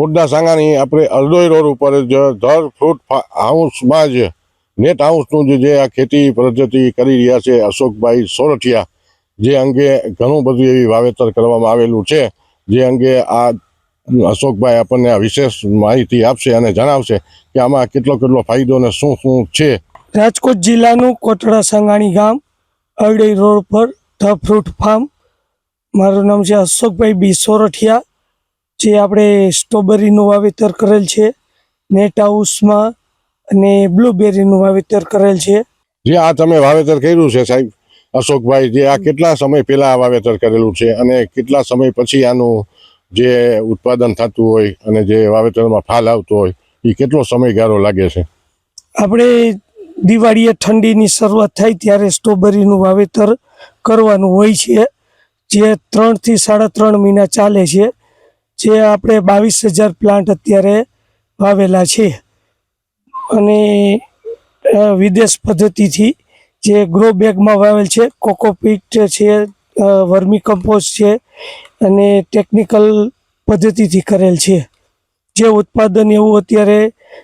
ખોડદા સાંગાની આપણે અરડોઈ રોડ ઉપર જ ધર, ફ્રૂટ હાઉસમાં જ, નેટ હાઉસનું જે આ ખેતી પદ્ધતિ કરી રહ્યા છે અશોકભાઈ સોરઠિયા, જે અંગે ઘણું બધું એવી વાવેતર કરવામાં આવેલું છે, જે અંગે આ અશોકભાઈ આપણને આ વિશેષ માહિતી આપશે અને જણાવશે કે આમાં કેટલો કેટલો ફાયદો અને શું શું છે. રાજકોટ જિલ્લાનું કોટડા સાંગાણી ગામ, અરડઈ રોડ પર ધ ફ્રૂટ ફાર્મ. મારું નામ છે અશોકભાઈ બી સોરઠિયા. જે આપણે સ્ટ્રોબેરીનું વાવેતર કરેલ છે નેટ હાઉસમાં અને બ્લુબેરીનું વાવેતર કરેલ છે. જે આ તમે વાવેતર કર્યું છે સાહેબ અશોકભાઈ જે આ કેટલા સમય પહેલા વાવેતર કરેલું છે અને કેટલા સમય પછી આનું જે ઉત્પાદન થતું હોય અને જે વાવેતરમાં ફાલ આવતો હોય એ કેટલો સમયગાળો લાગે છે? આપણે દિવાળીએ ઠંડીની શરૂઆત થાય ત્યારે સ્ટ્રોબેરીનું વાવેતર કરવાનું હોય છે જે ત્રણથી સાડા ત્રણ મહિના ચાલે છે. જે આપણે બાવીસ હજાર પ્લાન્ટ અત્યારે વાવેલા છે. અને વિદેશ પદ્ધતિથી જે ગ્રો બેગમાં વાવેલ છે, કોકોપીટ છે વર્મી કમ્પોસ્ટ છે, અને ટેકનિકલ પદ્ધતિથી કરેલ છે. જે ઉત્પાદન એવું અત્યારે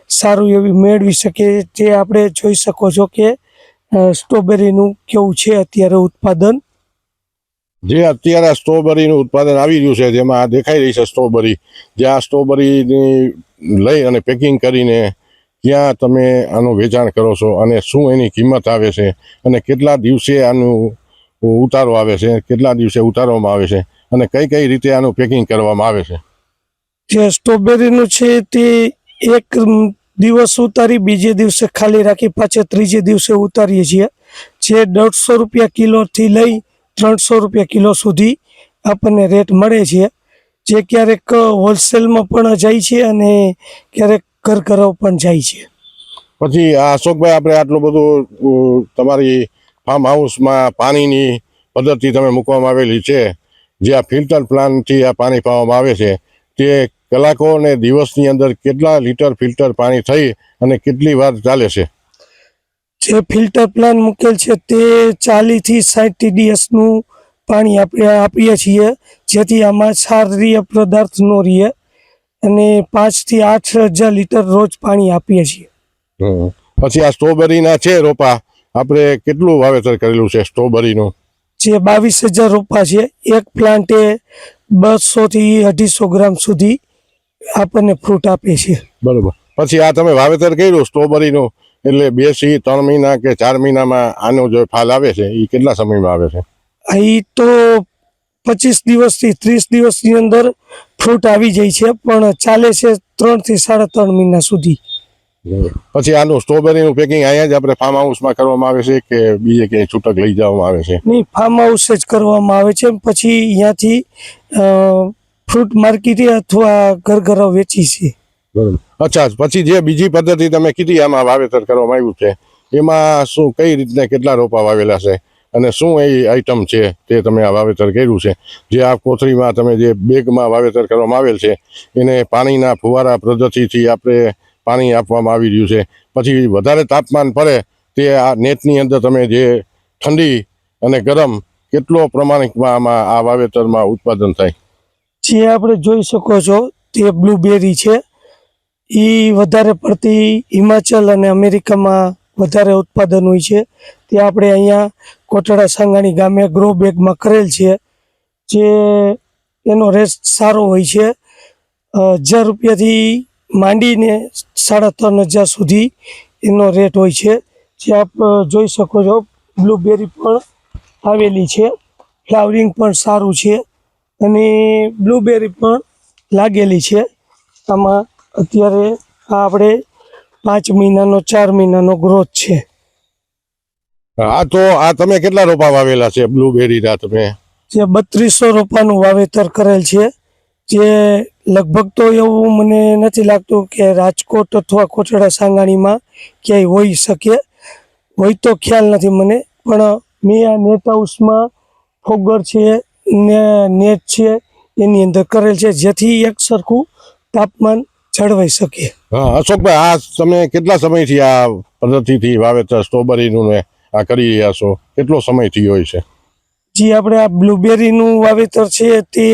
સારું એવું મેળવી શકે જે આપણે જોઈ શકો છો કે સ્ટ્રોબેરીનું કેવું છે અત્યારે ઉત્પાદન. જે અત્યારે સ્ટ્રોબેરીનું ઉત્પાદન આવી રહ્યું છે, જેમાં આ દેખાઈ રહી છે સ્ટ્રોબેરી, જે આ સ્ટ્રોબેરીની લઈ અને પેકિંગ કરીને ક્યાં તમે આનું વેચાણ કરો છો અને શું એની કિંમત આવે છે અને કેટલા દિવસે આનું ઉતારો આવે છે, કેટલા દિવસે ઉતારવામાં આવે છે અને કઈ કઈ રીતે આનું પેકિંગ કરવામાં આવે છે? જે સ્ટ્રોબેરીનું છે તે એક દિવસ ઉતારી, બીજે દિવસે ખાલી રાખી, પાછા ત્રીજે દિવસે ઉતારીએ છીએ. જે દોઢસો રૂપિયા કિલોથી લઈ ત્રણસો રૂપિયા કિલો સુધી આપણને રેટ મળે છે. જે ક્યારેક હોલસેલમાં પણ જાય છે અને ક્યારેક કરકરાવ પણ જાય છે. પછી આ અશોકભાઈ, આપણે આટલું બધું તમારી ફાર્મ હાઉસમાં પાણીની પદ્ધતિ તમે મૂકવામાં આવેલી છે. જે આ ફિલ્ટર પ્લાન્ટથી આ પાણી પાવામાં આવે છે, તે કલાકો અને દિવસની અંદર કેટલા લીટર ફિલ્ટર પાણી થઈ અને કેટલી વાર ચાલે છે? જે ફિલ્ટર પ્લાન મૂકેલ છે તે ચાલીસથી સાઠ ટીડીએસનું પાણી આપણે આપીએ છીએ જેથી આમાં ક્ષારીય પદાર્થ ન રહે અને પાંચથી આઠ હજાર લીટર રોજ પાણી આપીએ છીએ. પછી આ સ્ટ્રોબેરીના છે રોપા. આપણે કેટલું વાવેતર કરેલું છે સ્ટ્રોબેરીનું? જે બાવીસ હજાર રોપા છે એક પ્લાન્ટે બસોથી અઢીસો ગ્રામ સુધી આપણને ફ્રૂટ આપે છે. બરોબર. પછી આ તમે વાવેતર કર્યું સ્ટ્રોબેરીનું? એટલે બે સી ત્રણ મહિના કે ચાર મહિનામાં આનો જે ફાલ આવે છે એ કેટલા સમયમાં આવે છે? અહીં તો પચીસ દિવસથી ત્રીસ દિવસની અંદર ફ્રૂટ આવી જાય છે પણ ચાલે છે ત્રણથી સાડા ત્રણ મહિના સુધી. પછી આનું સ્ટ્રોબેરીનું પેકિંગ અહીંયા જ આપણે ફાર્મ હાઉસમાં કરવામાં આવે છે કે બીજે ક્યાંય છૂટક લઈ જવામાં આવે છે? નહીં ફાર્મ હાઉસ જ કરવામાં આવે છે. પછી અહીંયાથી ફ્રૂટ માર્કેટે અથવા ઘર ઘર વેચી છે. બરોબર. અચ્છા, પછી જે બીજી પદ્ધતિ તમે કીધી, આમાં વાવેતર કરવામાં આવ્યું છે, એમાં શું, કઈ રીતના કેટલા રોપા વાવેલા છે અને શું એ આઈટમ છે તે તમે આ વાવેતર કર્યું છે? જે આ કોથળીમાં તમે જે બેગમાં વાવેતર કરવામાં આવેલ છે, એને પાણીના ફુવારા પદ્ધતિથી આપણે પાણી આપવામાં આવી રહ્યું છે. પછી વધારે તાપમાન પડે તે આ નેટની અંદર તમે જે ઠંડી અને ગરમ કેટલો પ્રમાણિકમાં આમાં આ વાવેતરમાં ઉત્પાદન થાય? જે આપણે જોઈ શકો છો, તે બ્લુબેરી છે. એ વધારે પડતી હિમાચલ અને અમેરિકામાં વધારે ઉત્પાદન હોય છે. તે આપણે અહીંયા કોટડા સાંગાણી ગામે ગ્રો બેગમાં કરેલ છે, જે એનો રેટ સારો હોય છે. હજાર રૂપિયાથી માંડીને સાડા ત્રણ હજાર સુધી એનો રેટ હોય છે. જે આપ જોઈ શકો છો, બ્લુબેરી પણ આવેલી છે. ફ્લાવરિંગ પણ સારું છે અને બ્લુબેરી પણ લાગેલી છે. આમાં અત્યારે આ આપણે પાંચ મહિનાનો ચાર મહિનાનો ગ્રોથ છે. આ તો આ તમે કેટલા રોપા વાવેલા છે? બ્લુબેરીના તમે? જે બત્રીસો રોપાનું વાવેતર કરેલ છે. જે લગભગ તો એવું મને નથી લાગતું કે રાજકોટ અથવા કોટડા સાંગાણીમાં ક્યાંય હોઈ શકે. હોય તો ખ્યાલ નથી મને પણ મેં આ નેટ હાઉસમાં ફોગર છે ને નેટ છે એની અંદર કરેલ છે. જેથી એક સરખું તાપમાન જળવાઈ શકીએ હા અશોકભાઈ આ તમે કેટલા સમયથી આ પદ્ધતિથી વાવેતર સ્ટ્રોબેરીનું ને આ કરી રહ્યા છો? કેટલો સમયથી હોય છે? જે આપણે આ બ્લુબેરીનું વાવેતર છે તે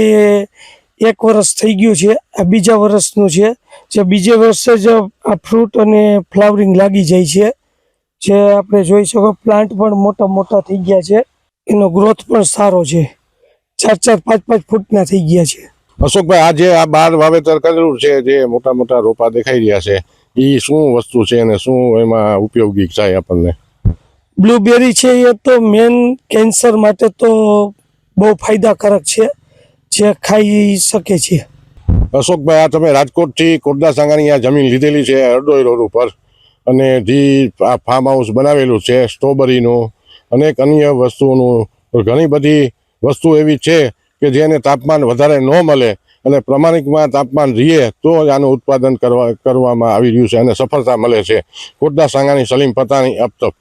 એક વર્ષ થઈ ગયું છે. આ બીજા વર્ષનું છે. જે બીજે વર્ષે જ આ ફ્રૂટ અને ફ્લાવરિંગ લાગી જાય છે. જે આપણે જોઈ શકો પ્લાન્ટ પણ મોટા મોટા થઈ ગયા છે. એનો ગ્રોથ પણ સારો છે. ચાર ચાર પાંચ પાંચ ફૂટના થઈ ગયા છે. અશોકભાઈ આજે આ બાર વાવેતર કરેલું છે જે મોટા મોટા રોપા દેખાઈ રહ્યા છે એ શું વસ્તુ છે અને શું એમાં ઉપયોગી થાય આપણને? બ્લુબેરી છે એ તો મેન કેન્સર માટે તો બહુ ફાયદાકારક છે જે ખાઈ શકે છે. અશોકભાઈ આ તમે રાજકોટથી કોટડા સાંગાની આ જમીન લીધેલી છે અરડોઈ રોડ ઉપર અને જે આ ફાર્મ હાઉસ બનાવેલું છે સ્ટ્રોબેરીનું અનેક અન્ય વસ્તુઓનું ઘણી બધી વસ્તુ એવી છે કે જેને તાપમાન વધારે ન મળે અને પ્રમાણિકમાં તાપમાન રહીએ તો જ આનું ઉત્પાદન કરવા, કરવામાં આવી રહ્યું છે અને સફળતા મળે છે. કોટડા સાંગાની સલીમ પતાની અપતપ